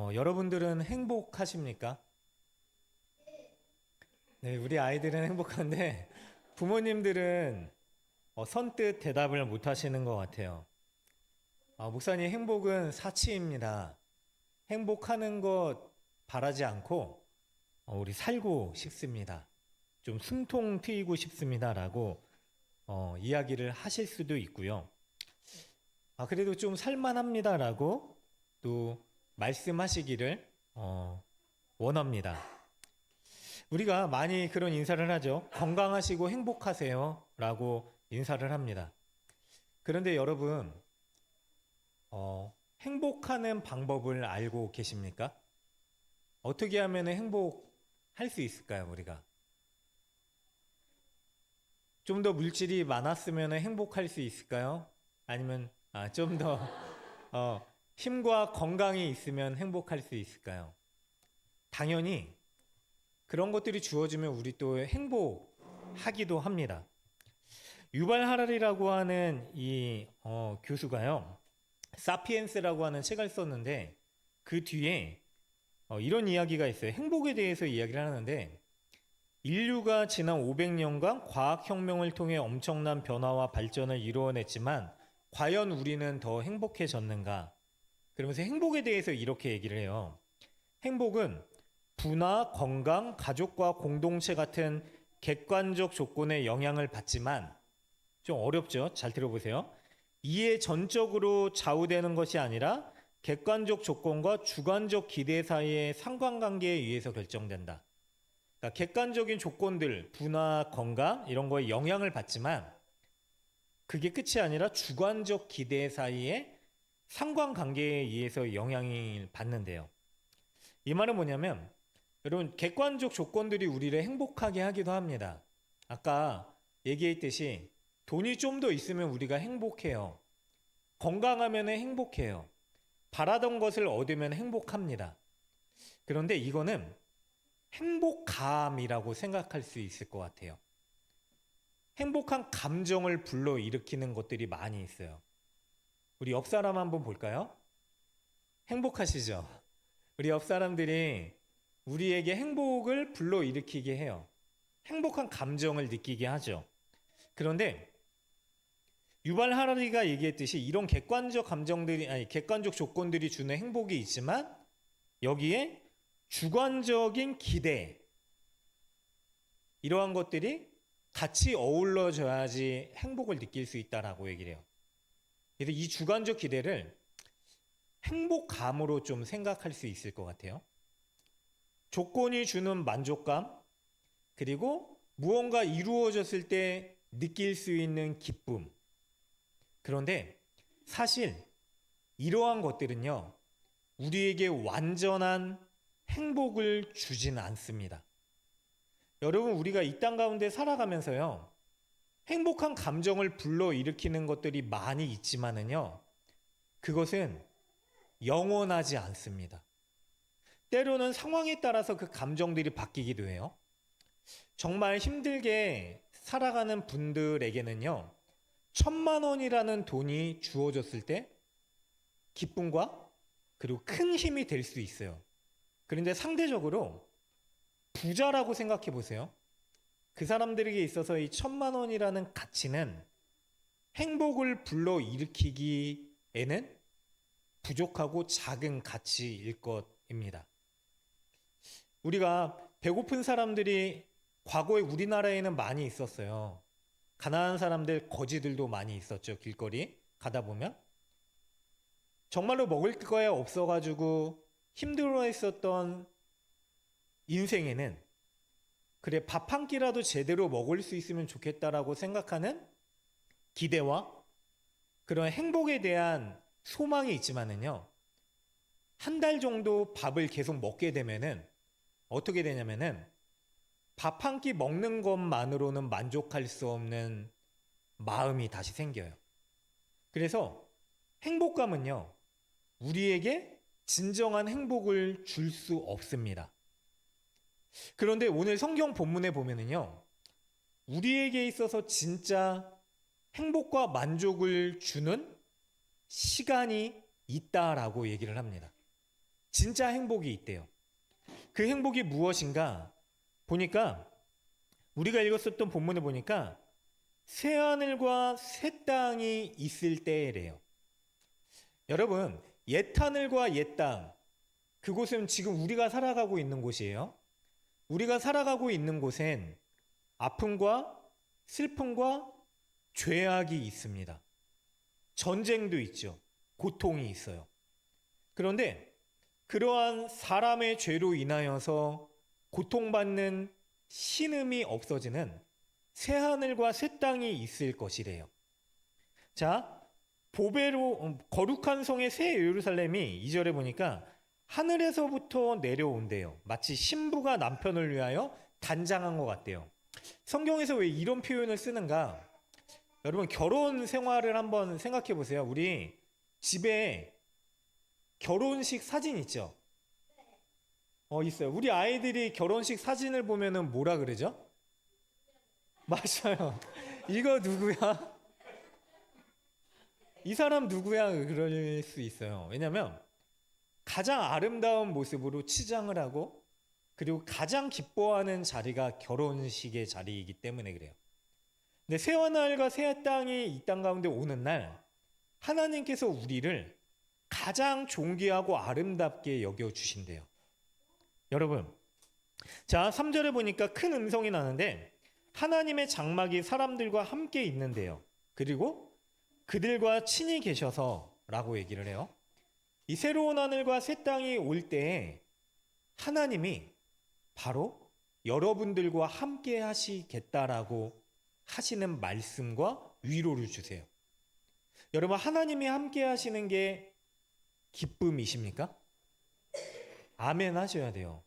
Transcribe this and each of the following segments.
어, 여러분들은 행복하십니까? 네, 우리 아이들은 행복한데 부모님들은 어, 선뜻 대답을 못 하시는 것 같아요. 아, 목사님, 행복은 사치입니다. 행복하는 것 바라지 않고 어, 우리 살고 싶습니다. 좀 숨통 트이고 싶습니다라고 어, 이야기를 하실 수도 있고요. 아, 그래도 좀 살만합니다라고 또 말씀하시기를 어, 원합니다. 우리가 많이 그런 인사를 하죠. 건강하시고 행복하세요. 라고 인사를 합니다. 그런데 여러분, 어, 행복하는 방법을 알고 계십니까? 어떻게 하면 행복할 수 있을까요, 우리가? 좀 더 물질이 많았으면 행복할 수 있을까요? 아니면, 아, 좀 더, 어, 힘과 건강이 있으면 행복할 수 있을까요? 당연히 그런 것들이 주어지면 우리 또 행복하기도 합니다. 유발 하랄이라고 하는 이 어, 교수가요, 사피엔스라고 하는 책을 썼는데 그 뒤에 어, 이런 이야기가 있어요. 행복에 대해서 이야기를 하는데 인류가 지난 500년간 과학혁명을 통해 엄청난 변화와 발전을 이루어냈지만 과연 우리는 더 행복해졌는가? 그러면서 행복에 대해서 이렇게 얘기를 해요. 행복은 부나 건강, 가족과 공동체 같은 객관적 조건에 영향을 받지만 좀 어렵죠? 잘 들어보세요. 이에 전적으로 좌우되는 것이 아니라 객관적 조건과 주관적 기대 사이의 상관관계에 의해서 결정된다. 그러니까 객관적인 조건들, 부나 건강 이런 거에 영향을 받지만 그게 끝이 아니라 주관적 기대 사이의 상관관계에 의해서 영향을 받는데요. 이 말은 뭐냐면 여러분 객관적 조건들이 우리를 행복하게 하기도 합니다. 아까 얘기했듯이 돈이 좀 더 있으면 우리가 행복해요. 건강하면 행복해요. 바라던 것을 얻으면 행복합니다. 그런데 이거는 행복감이라고 생각할 수 있을 것 같아요. 행복한 감정을 불러일으키는 것들이 많이 있어요. 우리 옆 사람 한번 볼까요? 행복하시죠? 우리 옆 사람들이 우리에게 행복을 불러일으키게 해요. 행복한 감정을 느끼게 하죠. 그런데 유발 하라리가 얘기했듯이 이런 객관적 감정들이 아니 객관적 조건들이 주는 행복이 있지만 여기에 주관적인 기대 이러한 것들이 같이 어울러져야지 행복을 느낄 수 있다라고 얘기를 해요. 이 주관적 기대를 행복감으로 좀 생각할 수 있을 것 같아요. 조건이 주는 만족감, 그리고 무언가 이루어졌을 때 느낄 수 있는 기쁨. 그런데 사실 이러한 것들은요, 우리에게 완전한 행복을 주지는 않습니다. 여러분, 우리가 이 땅 가운데 살아가면서요, 행복한 감정을 불러일으키는 것들이 많이 있지만은요, 그것은 영원하지 않습니다. 때로는 상황에 따라서 그 감정들이 바뀌기도 해요. 정말 힘들게 살아가는 분들에게는요, 천만 원이라는 돈이 주어졌을 때 기쁨과 그리고 큰 힘이 될 수 있어요. 그런데 상대적으로 부자라고 생각해 보세요. 그 사람들에게 있어서 이 천만 원이라는 가치는 행복을 불러 일으키기에는 부족하고 작은 가치일 것입니다. 우리가 배고픈 사람들이 과거에 우리나라에는 많이 있었어요. 가난한 사람들, 거지들도 많이 있었죠. 길거리 가다 보면. 정말로 먹을 거에 없어가지고 힘들어 했었던 인생에는 그래, 밥 한 끼라도 제대로 먹을 수 있으면 좋겠다라고 생각하는 기대와 그런 행복에 대한 소망이 있지만은요, 한 달 정도 밥을 계속 먹게 되면은 어떻게 되냐면은 밥 한 끼 먹는 것만으로는 만족할 수 없는 마음이 다시 생겨요. 그래서 행복감은요, 우리에게 진정한 행복을 줄 수 없습니다. 그런데 오늘 성경 본문에 보면은요, 우리에게 있어서 진짜 행복과 만족을 주는 시간이 있다라고 얘기를 합니다. 진짜 행복이 있대요. 그 행복이 무엇인가 보니까 우리가 읽었었던 본문을 보니까 새 하늘과 새 땅이 있을 때래요. 여러분, 옛 하늘과 옛 땅, 그곳은 지금 우리가 살아가고 있는 곳이에요. 우리가 살아가고 있는 곳엔 아픔과 슬픔과 죄악이 있습니다. 전쟁도 있죠. 고통이 있어요. 그런데 그러한 사람의 죄로 인하여서 고통받는 신음이 없어지는 새 하늘과 새 땅이 있을 것이래요. 자, 보배로 음, 거룩한 성의 새 예루살렘이 2절에 보니까 하늘에서부터 내려온대요. 마치 신부가 남편을 위하여 단장한 것 같대요. 성경에서 왜 이런 표현을 쓰는가? 여러분 결혼 생활을 한번 생각해 보세요. 우리 집에 결혼식 사진 있죠? 어 있어요. 우리 아이들이 결혼식 사진을 보면은 뭐라 그러죠? 맞아요. 이거 누구야? 이 사람 누구야? 그럴 수 있어요. 왜냐면 가장 아름다운 모습으로 치장을 하고 그리고 가장 기뻐하는 자리가 결혼식의 자리이기 때문에 그래요. 근데 새 하늘과 새 땅이 이 땅 가운데 오는 날 하나님께서 우리를 가장 존귀하고 아름답게 여겨 주신대요. 여러분. 자, 3절에 보니까 큰 음성이 나는데 하나님의 장막이 사람들과 함께 있는데요. 그리고 그들과 친히 계셔서라고 얘기를 해요. 이 새로운 하늘과 새 땅이 올 때에 하나님이 바로 여러분들과 함께 하시겠다라고 하시는 말씀과 위로를 주세요. 여러분, 하나님이 함께 하시는 게 기쁨이십니까? 아멘 하셔야 돼요.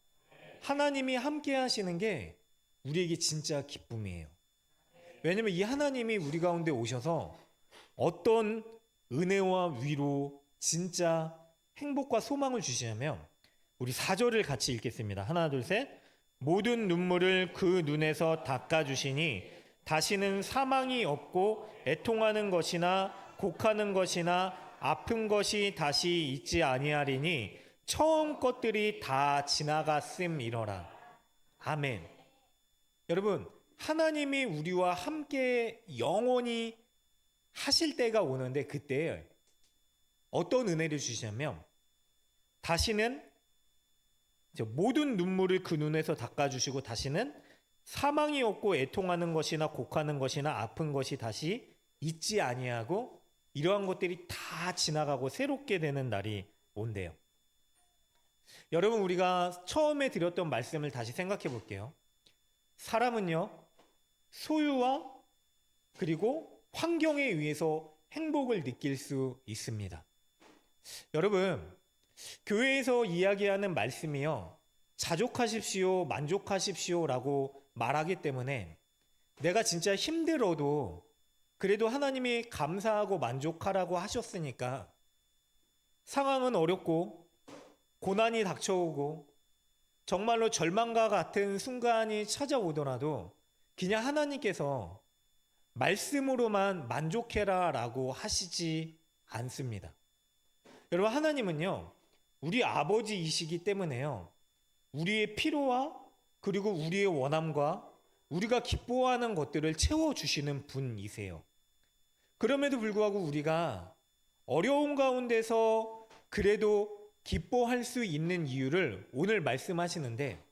하나님이 함께 하시는 게 우리에게 진짜 기쁨이에요. 왜냐면 이 하나님이 우리 가운데 오셔서 어떤 은혜와 위로, 진짜 행복과 소망을 주시냐면 우리 4절을 같이 읽겠습니다. 하나, 둘, 셋. 모든 눈물을 그 눈에서 닦아 주시니 다시는 사망이 없고 애통하는 것이나 곡하는 것이나 아픈 것이 다시 있지 아니하리니 처음 것들이 다 지나갔음이러라. 아멘. 여러분, 하나님이 우리와 함께 영원히 하실 때가 오는데 그때 어떤 은혜를 주시냐면 다시는 모든 눈물을 그 눈에서 닦아주시고 다시는 사망이 없고 애통하는 것이나 곡하는 것이나 아픈 것이 다시 있지 아니하고 이러한 것들이 다 지나가고 새롭게 되는 날이 온대요. 여러분 우리가 처음에 드렸던 말씀을 다시 생각해 볼게요. 사람은요 소유와 그리고 환경에 의해서 행복을 느낄 수 있습니다. 여러분 교회에서 이야기하는 말씀이요 자족하십시오 만족하십시오 라고 말하기 때문에 내가 진짜 힘들어도 그래도 하나님이 감사하고 만족하라고 하셨으니까 상황은 어렵고 고난이 닥쳐오고 정말로 절망과 같은 순간이 찾아오더라도 그냥 하나님께서 말씀으로만 만족해라 라고 하시지 않습니다. 여러분, 하나님은요, 우리 아버지이시기 때문에요, 우리의 필요와 그리고 우리의 원함과 우리가 기뻐하는 것들을 채워주시는 분이세요. 그럼에도 불구하고 우리가 어려운 가운데서 그래도 기뻐할 수 있는 이유를 오늘 말씀하시는데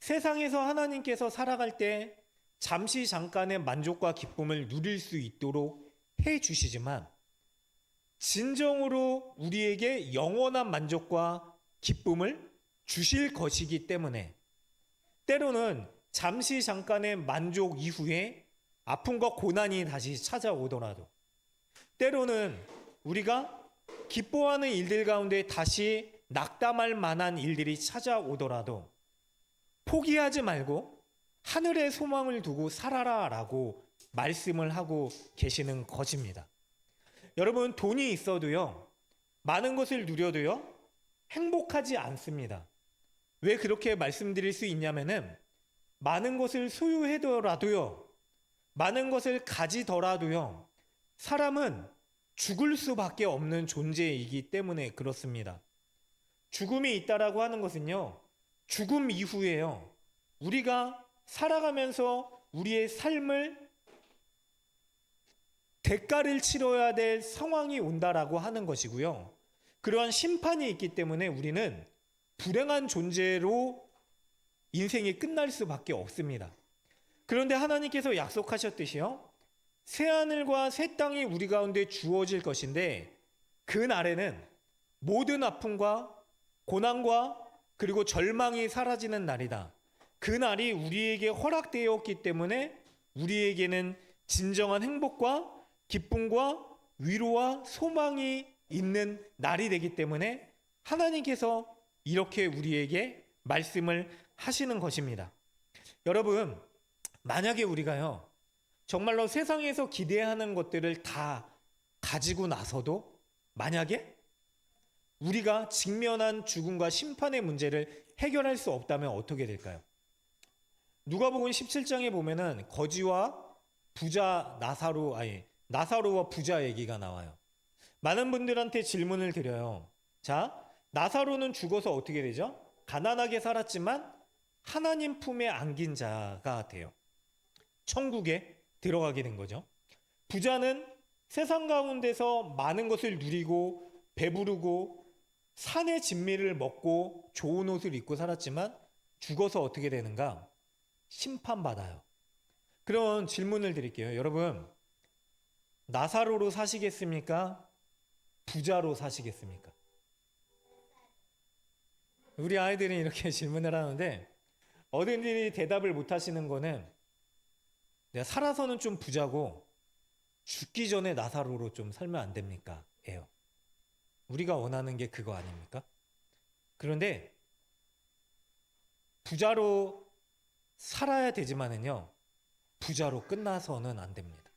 세상에서 하나님께서 살아갈 때 잠시 잠깐의 만족과 기쁨을 누릴 수 있도록 해 주시지만 진정으로 우리에게 영원한 만족과 기쁨을 주실 것이기 때문에 때로는 잠시 잠깐의 만족 이후에 아픔과 고난이 다시 찾아오더라도 때로는 우리가 기뻐하는 일들 가운데 다시 낙담할 만한 일들이 찾아오더라도 포기하지 말고 하늘의 소망을 두고 살아라 라고 말씀을 하고 계시는 것입니다. 여러분, 돈이 있어도요, 많은 것을 누려도요, 행복하지 않습니다. 왜 그렇게 말씀드릴 수 있냐면은, 많은 것을 소유해더라도요, 많은 것을 가지더라도요, 사람은 죽을 수밖에 없는 존재이기 때문에 그렇습니다. 죽음이 있다라고 하는 것은요. 죽음 이후에요. 우리가 살아가면서 우리의 삶을 대가를 치러야 될 상황이 온다라고 하는 것이고요. 그러한 심판이 있기 때문에 우리는 불행한 존재로 인생이 끝날 수밖에 없습니다. 그런데 하나님께서 약속하셨듯이요. 새 하늘과 새 땅이 우리 가운데 주어질 것인데 그 날에는 모든 아픔과 고난과 그리고 절망이 사라지는 날이다. 그 날이 우리에게 허락되었기 때문에 우리에게는 진정한 행복과 기쁨과 위로와 소망이 있는 날이 되기 때문에 하나님께서 이렇게 우리에게 말씀을 하시는 것입니다. 여러분, 만약에 우리가요, 정말로 세상에서 기대하는 것들을 다 가지고 나서도 만약에 우리가 직면한 죽음과 심판의 문제를 해결할 수 없다면 어떻게 될까요? 누가복음 17장에 보면은 거지와 부자 나사로 아니 나사로와 부자 얘기가 나와요. 많은 분들한테 질문을 드려요. 자, 나사로는 죽어서 어떻게 되죠? 가난하게 살았지만 하나님 품에 안긴 자가 돼요. 천국에 들어가게 된 거죠. 부자는 세상 가운데서 많은 것을 누리고 배부르고 산의 진미를 먹고 좋은 옷을 입고 살았지만 죽어서 어떻게 되는가? 심판받아요. 그런 질문을 드릴게요. 여러분, 나사로로 사시겠습니까? 부자로 사시겠습니까? 우리 아이들이 이렇게 질문을 하는데 어른들이 대답을 못 하시는 거는 내가 살아서는 좀 부자고 죽기 전에 나사로로 좀 살면 안 됩니까? 예요. 우리가 원하는 게 그거 아닙니까? 그런데 부자로 살아야 되지만은요. 부자로 끝나서는 안 됩니다.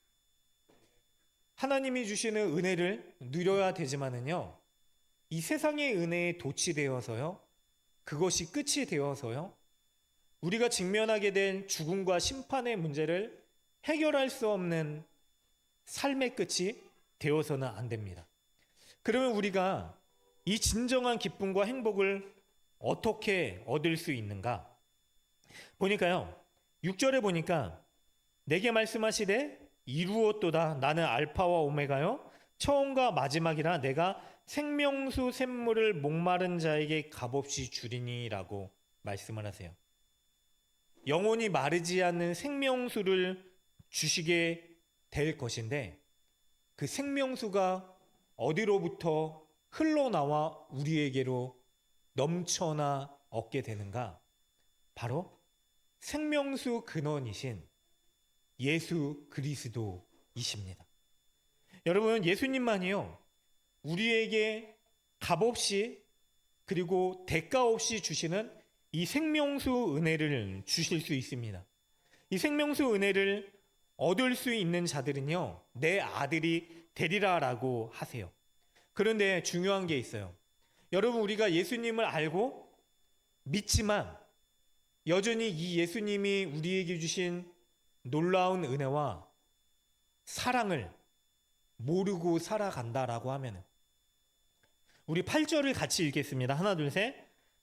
하나님이 주시는 은혜를 누려야 되지만은요. 이 세상의 은혜에 도취되어서요. 그것이 끝이 되어서요. 우리가 직면하게 된 죽음과 심판의 문제를 해결할 수 없는 삶의 끝이 되어서는 안 됩니다. 그러면 우리가 이 진정한 기쁨과 행복을 어떻게 얻을 수 있는가? 보니까요. 6절에 보니까 내게 말씀하시되 이루었도다 나는 알파와 오메가요 처음과 마지막이라 내가 생명수 샘물을 목마른 자에게 값없이 주리니라고 말씀을 하세요. 영원히 마르지 않는 생명수를 주시게 될 것인데 그 생명수가 어디로부터 흘러나와 우리에게로 넘쳐나 얻게 되는가? 바로 생명수 근원이신 예수 그리스도이십니다. 여러분, 예수님만이요, 우리에게 값 없이 그리고 대가 없이 주시는 이 생명수 은혜를 주실 수 있습니다. 이 생명수 은혜를 얻을 수 있는 자들은요, 내 아들이 되리라라고 하세요. 그런데 중요한 게 있어요. 여러분, 우리가 예수님을 알고 믿지만 여전히 이 예수님이 우리에게 주신 놀라운 은혜와 사랑을 모르고 살아간다라고 하면 우리 8절을 같이 읽겠습니다. 하나 둘 셋.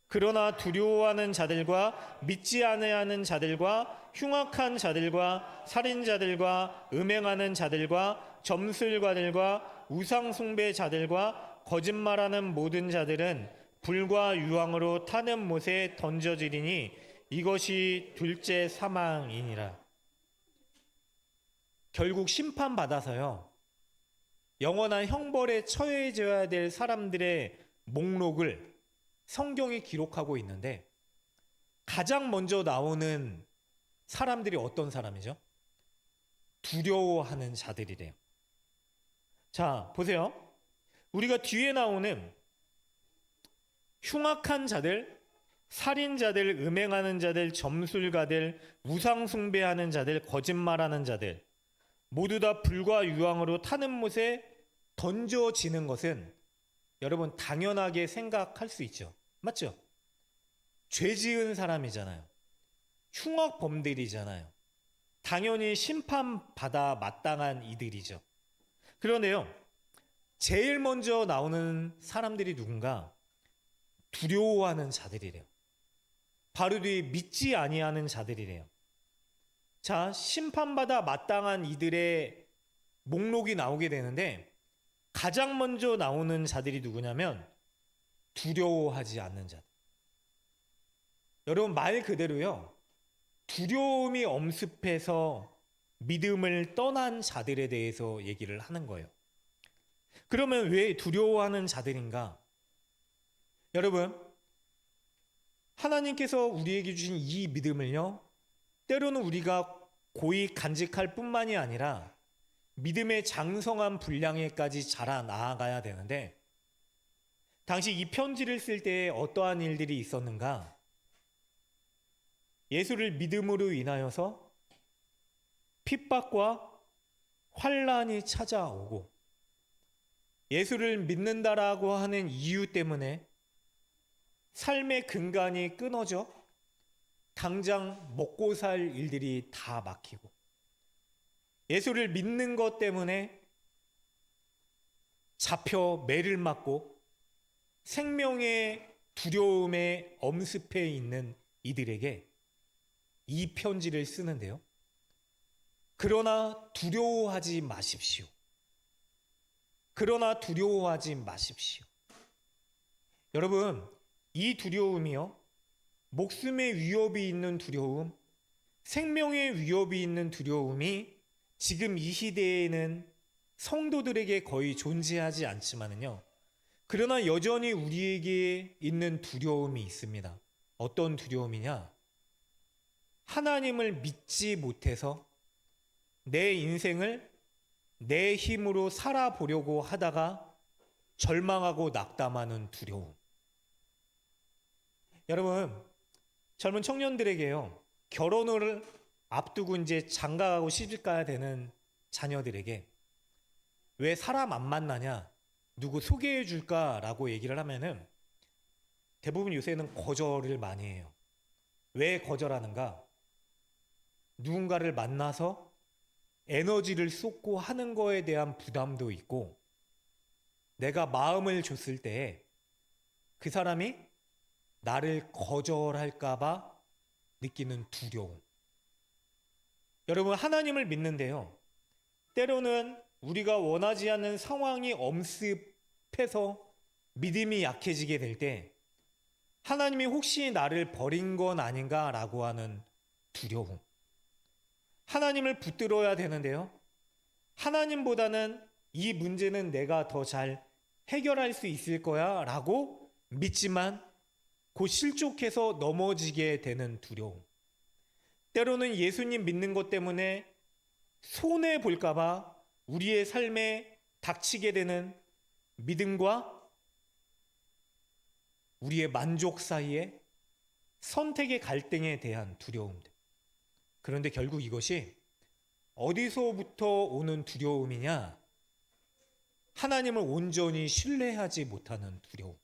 그러나 두려워하는 자들과 믿지 않으하는 자들과 흉악한 자들과 살인자들과 음행하는 자들과 점술가들과 우상 숭배자들과 거짓말하는 모든 자들은 불과 유황으로 타는 못에 던져지리니 이것이 둘째 사망이니라. 결국 심판받아서요. 영원한 형벌에 처해져야 될 사람들의 목록을 성경이 기록하고 있는데 가장 먼저 나오는 사람들이 어떤 사람이죠? 두려워하는 자들이래요. 자, 보세요. 우리가 뒤에 나오는 흉악한 자들, 살인자들, 음행하는 자들, 점술가들, 우상숭배하는 자들, 거짓말하는 자들, 모두 다 불과 유황으로 타는 못에 던져지는 것은 여러분 당연하게 생각할 수 있죠. 맞죠? 죄 지은 사람이잖아요. 흉악범들이잖아요. 당연히 심판받아 마땅한 이들이죠. 그런데요, 제일 먼저 나오는 사람들이 누군가? 두려워하는 자들이래요. 바로 뒤에 믿지 아니하는 자들이래요. 자, 심판받아 마땅한 이들의 목록이 나오게 되는데 가장 먼저 나오는 자들이 누구냐면 두려워하지 않는 자들. 여러분 말 그대로요. 두려움이 엄습해서 믿음을 떠난 자들에 대해서 얘기를 하는 거예요. 그러면 왜 두려워하는 자들인가? 여러분, 하나님께서 우리에게 주신 이 믿음을요, 때로는 우리가 고이 간직할 뿐만이 아니라 믿음의 장성한 분량에까지 자라 나아가야 되는데, 당시 이 편지를 쓸때 어떠한 일들이 있었는가? 예수를 믿음으로 인하여서 핍박과 환란이 찾아오고 예수를 믿는다라고 하는 이유 때문에 삶의 근간이 끊어져 당장 먹고 살 일들이 다 막히고 예수를 믿는 것 때문에 잡혀 매를 맞고 생명의 두려움에 엄습해 있는 이들에게 이 편지를 쓰는데요. 그러나 두려워하지 마십시오. 그러나 두려워하지 마십시오. 여러분, 이 두려움이요. 목숨의 위협이 있는 두려움, 생명의 위협이 있는 두려움이 지금 이 시대에는 성도들에게 거의 존재하지 않지만은요. 그러나 여전히 우리에게 있는 두려움이 있습니다. 어떤 두려움이냐? 하나님을 믿지 못해서 내 인생을 내 힘으로 살아보려고 하다가 절망하고 낙담하는 두려움. 여러분, 젊은 청년들에게요, 결혼을 앞두고 이제 장가가고 시집 가야 되는 자녀들에게 왜 사람 안 만나냐, 누구 소개해 줄까라고 얘기를 하면은 대부분 요새는 거절을 많이 해요. 왜 거절하는가? 누군가를 만나서 에너지를 쏟고 하는 거에 대한 부담도 있고 내가 마음을 줬을 때 그 사람이 나를 거절할까봐 느끼는 두려움. 여러분, 하나님을 믿는데요. 때로는 우리가 원하지 않는 상황이 엄습해서 믿음이 약해지게 될 때 하나님이 혹시 나를 버린 건 아닌가라고 하는 두려움. 하나님을 붙들어야 되는데요. 하나님보다는 이 문제는 내가 더 잘 해결할 수 있을 거야 라고 믿지만 곧 실족해서 넘어지게 되는 두려움. 때로는 예수님 믿는 것 때문에 손해 볼까봐 우리의 삶에 닥치게 되는 믿음과 우리의 만족 사이에 선택의 갈등에 대한 두려움들. 그런데 결국 이것이 어디서부터 오는 두려움이냐? 하나님을 온전히 신뢰하지 못하는 두려움.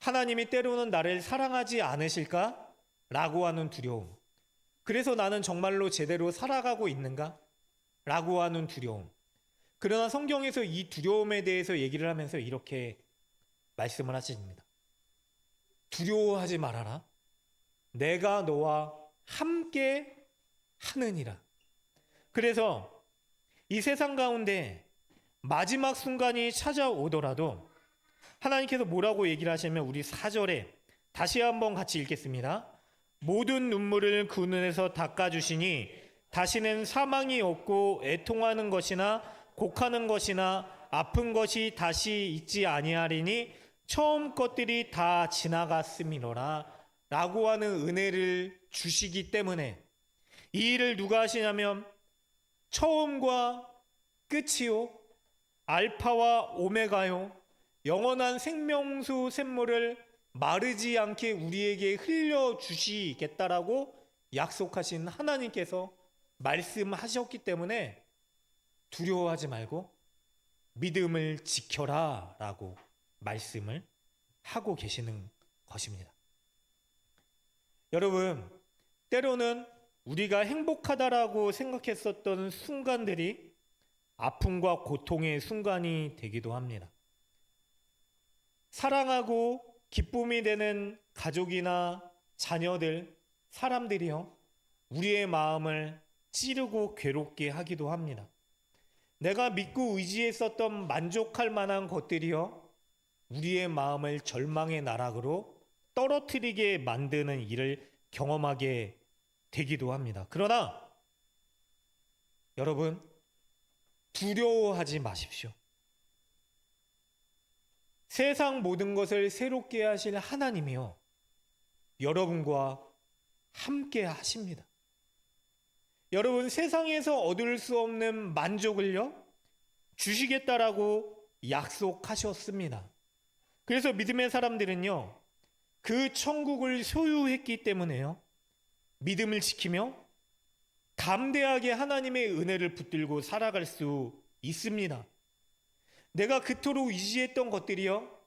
하나님이 때로는 나를 사랑하지 않으실까? 라고 하는 두려움. 그래서 나는 정말로 제대로 살아가고 있는가? 라고 하는 두려움. 그러나 성경에서 이 두려움에 대해서 얘기를 하면서 이렇게 말씀을 하십니다. 두려워하지 말아라. 내가 너와 함께 하느니라. 그래서 이 세상 가운데 마지막 순간이 찾아오더라도 하나님께서 뭐라고 얘기를 하시면 우리 4절에 다시 한번 같이 읽겠습니다. 모든 눈물을 그 눈에서 닦아주시니 다시는 사망이 없고 애통하는 것이나 곡하는 것이나 아픈 것이 다시 있지 아니하리니 처음 것들이 다 지나갔음이로라 라고 하는 은혜를 주시기 때문에 이 일을 누가 하시냐면 처음과 끝이요 알파와 오메가요 영원한 생명수 샘물을 마르지 않게 우리에게 흘려 주시겠다라고 약속하신 하나님께서 말씀하셨기 때문에 두려워하지 말고 믿음을 지켜라 라고 말씀을 하고 계시는 것입니다. 여러분, 때로는 우리가 행복하다라고 생각했었던 순간들이 아픔과 고통의 순간이 되기도 합니다. 사랑하고 기쁨이 되는 가족이나 자녀들, 사람들이요. 우리의 마음을 찌르고 괴롭게 하기도 합니다. 내가 믿고 의지했었던 만족할 만한 것들이요. 우리의 마음을 절망의 나락으로 떨어뜨리게 만드는 일을 경험하게 되기도 합니다. 그러나 여러분 두려워하지 마십시오. 세상 모든 것을 새롭게 하실 하나님이요. 여러분과 함께 하십니다. 여러분 세상에서 얻을 수 없는 만족을요. 주시겠다라고 약속하셨습니다. 그래서 믿음의 사람들은요. 그 천국을 소유했기 때문에요. 믿음을 지키며 담대하게 하나님의 은혜를 붙들고 살아갈 수 있습니다. 내가 그토록 의지했던 것들이요.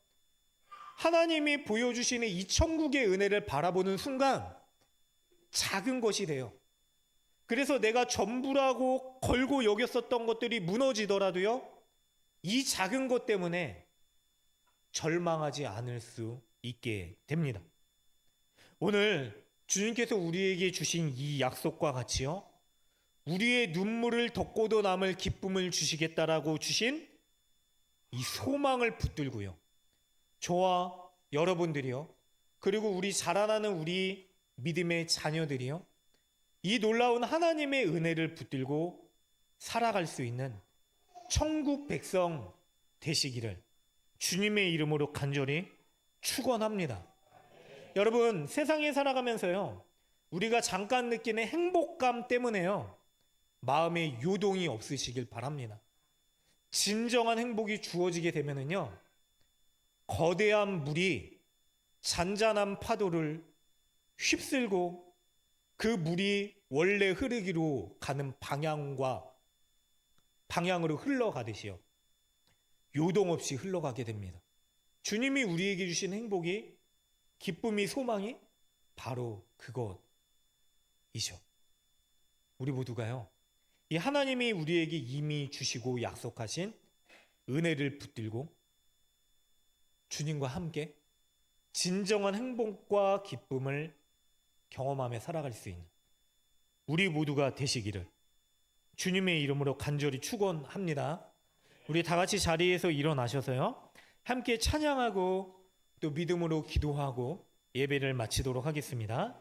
하나님이 보여주시는 이 천국의 은혜를 바라보는 순간 작은 것이 돼요. 그래서 내가 전부라고 걸고 여겼었던 것들이 무너지더라도요. 이 작은 것 때문에 절망하지 않을 수 있게 됩니다. 오늘 주님께서 우리에게 주신 이 약속과 같이요. 우리의 눈물을 덮고도 남을 기쁨을 주시겠다라고 주신 이 소망을 붙들고요. 저와 여러분들이요. 그리고 우리 자라나는 우리 믿음의 자녀들이요. 이 놀라운 하나님의 은혜를 붙들고 살아갈 수 있는 천국 백성 되시기를 주님의 이름으로 간절히 축원합니다. 여러분, 세상에 살아가면서요. 우리가 잠깐 느끼는 행복감 때문에요. 마음의 요동이 없으시길 바랍니다. 진정한 행복이 주어지게 되면은요. 거대한 물이 잔잔한 파도를 휩쓸고 그 물이 원래 흐르기로 가는 방향과 방향으로 흘러가듯이요. 요동 없이 흘러가게 됩니다. 주님이 우리에게 주신 행복이 기쁨이 소망이 바로 그것이죠. 우리 모두가요. 이 하나님이 우리에게 이미 주시고 약속하신 은혜를 붙들고 주님과 함께 진정한 행복과 기쁨을 경험하며 살아갈 수 있는 우리 모두가 되시기를 주님의 이름으로 간절히 축원합니다. 우리 다 같이 자리에서 일어나셔서요. 함께 찬양하고 또 믿음으로 기도하고 예배를 마치도록 하겠습니다.